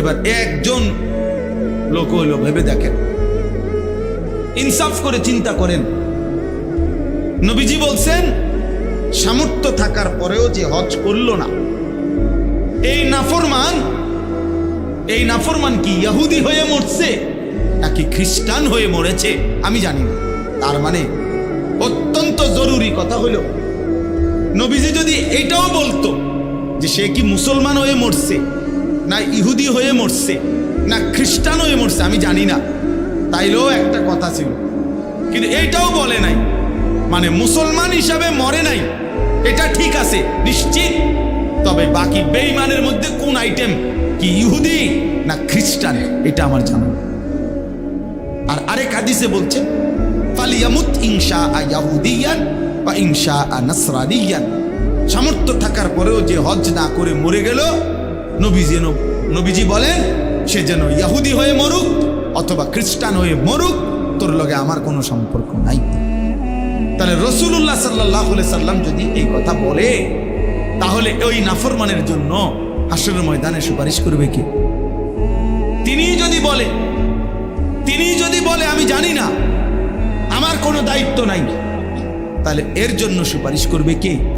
এবার একজন লোক হইল, ভেবে দেখেন। ইনসাফ করে চিন্তা করেন। নবীজি বলছেন, সামর্থ্য থাকার পরেও যে হজ করল না, এই নাফরমান এই নাফরমান কি ইহুদি হয়ে মরছে, নাকি খ্রিস্টান হয়ে মরেছে, আমি জানি না। তার মানে অত্যন্ত জরুরি কথা হলো নবীজি যদি এটাও বলতো যে সে কি মুসলমান হয়ে মরছে না ইহুদি হয়ে মরছে, না খ্রিস্টান হয়ে মরছে, আমি জানি না। তাইলেও একটা কথা ছিল। কিন্তু এইটাও বলে নাই। মানে মুসলমান হিসাবে মরে নাই। এটা ঠিক আছে, নিশ্চিত। তবে বাকি বেইমানের মধ্যে কোন আইটেম কি ইহুদি না খ্রিস্টান? এটা আমার জানা আর আরেক হাদিসে বলছে, ফালিয়ামুত ইনশা ইয়াহুদিয়ান বা ইনশা নাসরানিয়ান। সামর্থ্য থাকার পরেও যে হজ না করে মরে গেল নবী যেন, নবীজি বলেন, সে যেন ইয়াহুদি হয়ে মরুক অথবা খ্রিস্টান হয়ে মরুক, তোর লগে আমার কোনো সম্পর্ক নাই। তাহলে রসুল্লাহ সাল্লাহ সাল্লাম যদি এই কথা বলে, তাহলে ওই নাফরমানের জন্য হাসরের ময়দানে সুপারিশ করবে কি? তিনি যদি বলে, তিনি যদি বলে, আমি জানি না, আমার কোনো দায়িত্ব নাই, তাহলে এর জন্য সুপারিশ করবে কে?